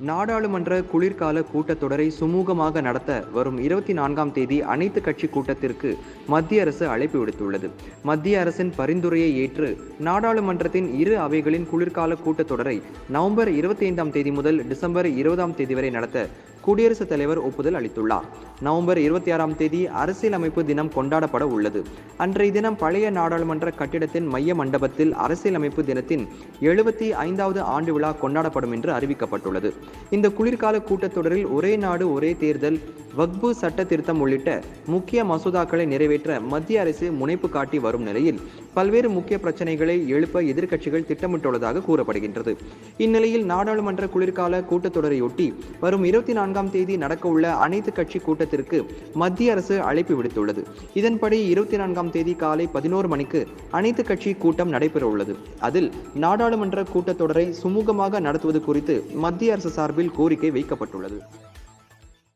நாடாளுமன்ற குளிர்கால கூட்டத்தொடரை சுமூகமாக நடத்த வரும் இருபத்தி நான்காம் தேதி அனைத்து கட்சி கூட்டத்திற்கு மத்திய அரசு அழைப்பு விடுத்துள்ளது. மத்திய அரசின் பரிந்துரையை ஏற்று நாடாளுமன்றத்தின் இரு அவைகளின் குளிர்கால கூட்டத்தொடரை நவம்பர் இருபத்தி ஐந்தாம் தேதி முதல் டிசம்பர் இருபதாம் தேதி வரை நடத்த குடியரசுத் தலைவர் ஒப்புதல் அளித்துள்ளார். நவம்பர் இருபத்தி ஆறாம் தேதி அரசியலமைப்பு தினம் கொண்டாடப்பட உள்ளது. அன்றைய தினம் பழைய நாடாளுமன்ற கட்டிடத்தின் மைய மண்டபத்தில் அரசியலமைப்பு தினத்தின் எழுபத்தி ஐந்தாவது ஆண்டு விழா கொண்டாடப்படும் என்று அறிவிக்கப்பட்டுள்ளது. இந்த குளிர்கால கூட்டத்தொடரில் ஒரே நாடு ஒரே தேர்தல் வக்பு சட்ட திருத்தம் உள்ளிட்ட முக்கிய மசோதாக்களை நிறைவேற்ற மத்திய அரசு முனைப்பு காட்டி வரும் நிலையில் பல்வேறு முக்கிய பிரச்சனைகளை எழுப்ப எதிர்க்கட்சிகள் திட்டமிட்டுள்ளதாக கூறப்படுகின்றது. இந்நிலையில் நாடாளுமன்ற குளிர்கால கூட்டத்தொடரையொட்டி வரும் இருபத்தி நான்காம் தேதி நடக்கவுள்ள அனைத்து கட்சி கூட்டத்திற்கு மத்திய அரசு அழைப்பு விடுத்துள்ளது. இதன்படி இருபத்தி நான்காம் தேதி காலை பதினோரு மணிக்கு அனைத்து கட்சி கூட்டம் நடைபெற உள்ளது. அதில் நாடாளுமன்ற கூட்டத்தொடரை சுமூகமாக நடத்துவது குறித்து மத்திய அரசு சார்பில் கோரிக்கை வைக்கப்பட்டுள்ளது.